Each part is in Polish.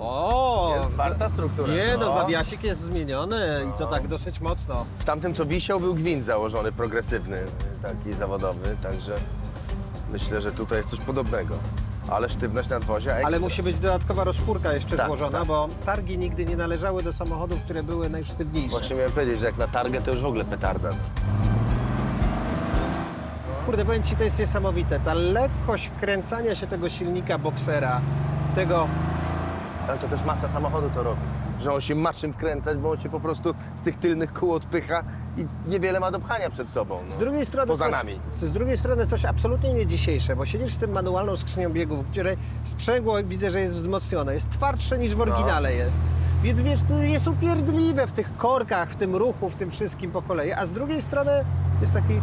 O! Jest zwarta struktura. Nie no, No. zawiasik jest zmieniony i to tak dosyć mocno. W tamtym, co wisiał, był gwint założony, progresywny, taki zawodowy, także myślę, że tutaj jest coś podobnego. Ale sztywność nadwozia ekstra. Ale musi być dodatkowa rozpórka jeszcze Tak, złożona, tak. bo targi nigdy nie należały do samochodów, które były najsztywniejsze. Właśnie miałem powiedzieć, że jak na targę, to już w ogóle petarda. Kurde, powiem Ci, to jest niesamowite. Ta lekkość wkręcania się tego silnika boksera, tego... Ale to też masa samochodu to robi. Że on się ma czym wkręcać, bo on się po prostu z tych tylnych kół odpycha i niewiele ma do pchania przed sobą. No. Z drugiej strony Poza coś, nami. Z drugiej strony coś absolutnie nie dzisiejsze, bo siedzisz z tym manualną skrzynią biegów, której sprzęgło widzę, że jest wzmocnione, jest twardsze niż w oryginale jest. Więc wiesz, to jest upierdliwe w tych korkach, w tym ruchu, w tym wszystkim po kolei. A z drugiej strony jest taki,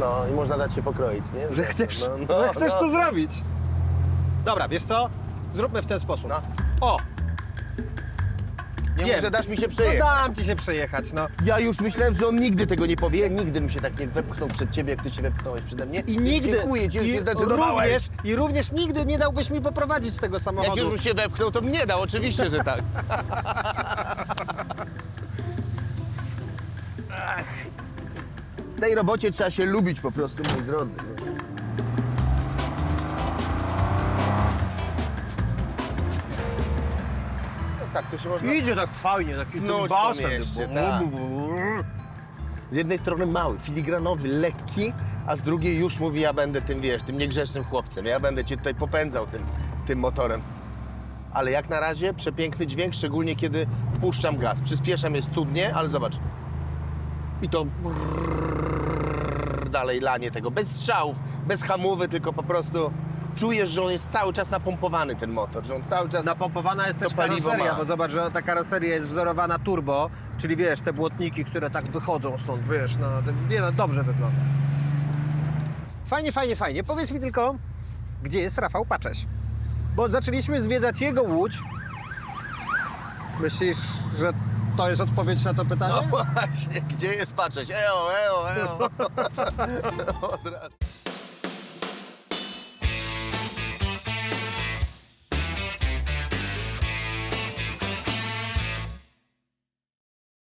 No i można dać się pokroić, nie? że chcesz, no, no, że chcesz no. to zrobić. Dobra, wiesz co? Zróbmy w ten sposób. No. O, Nie Wiem. mów, że dasz mi się no przejechać. dam ci się przejechać, no. Ja już myślałem, że on nigdy tego nie powie. Nigdy bym się tak nie wepchnął przed ciebie, jak ty się wepchnąłeś przede mnie. I nigdy, Dziękuję ci, że i się zdecydowałeś. również, I również nigdy nie dałbyś mi poprowadzić tego Jak samochodu. już bym się wepchnął, to bym nie dał, oczywiście, że tak. Ach. W tej robocie trzeba się lubić po prostu, moi drodzy. Tak, to się można... Idzie tak fajnie, taki tym mieście, tak. Z jednej strony mały, filigranowy, lekki, a z drugiej już mówi, ja będę tym, wiesz, tym niegrzecznym chłopcem. Ja będę cię tutaj popędzał tym, tym motorem. Ale jak na razie przepiękny dźwięk, szczególnie kiedy puszczam gaz. Przyspieszam jest cudnie, ale zobacz. I to dalej lanie tego, bez strzałów, bez hamówy, tylko po prostu czujesz, że on jest cały czas napompowany, ten motor, że on cały czas... Napompowana jest To też paliwo karoseria, ma. bo zobacz, że ta karoseria jest wzorowana turbo, czyli wiesz, te błotniki, które tak wychodzą stąd, wiesz, no, nie, no dobrze wygląda. Fajnie, fajnie, fajnie. Powiedz mi tylko, gdzie jest Rafał Pacześ? Bo zaczęliśmy zwiedzać jego łódź. Myślisz, że to jest odpowiedź na to pytanie? No właśnie, gdzie jest patrzeć? Eo, eo, eo. Od razu.